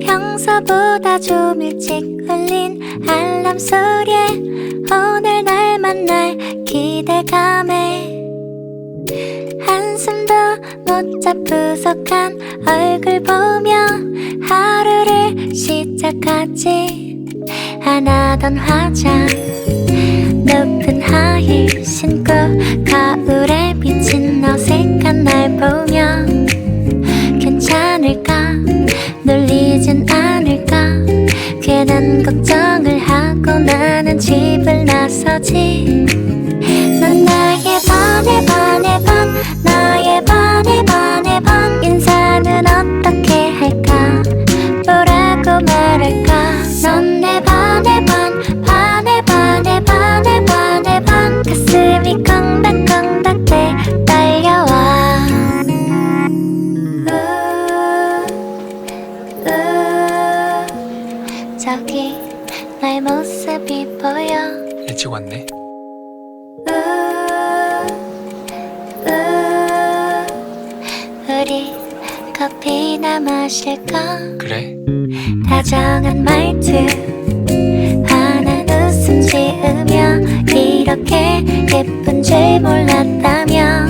평소보다 좀 일찍 울린 알람 소리에 오늘 날 만날 기대감에 한숨도 못 잡부석한 얼굴 보며 하루를 시작하지 안 하던 화장. 높은 하이 신고 가을에 비친 어색한 날 보며 괜찮을까? 놀리진 않을까? 괜한 걱정을 하고 나는 나서지 보여 일찍 왔네. 우, 우, 우리 커피나 마실까 그래? 다정한 말투 환한 웃음 지으며 이렇게 예쁜 줄 몰랐다며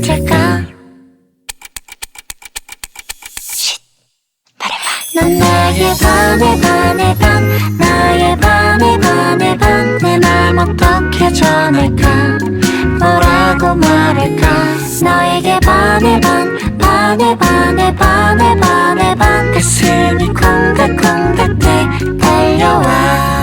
같을까 넌 나의 반에 반에 반 나의 반에 반에 반내맘 어떻게 전할까? 뭐라고 말할까? 너에게 반에 반 반에 반에 반에 반에 반 가슴이 콩닥콩닥 대 달려와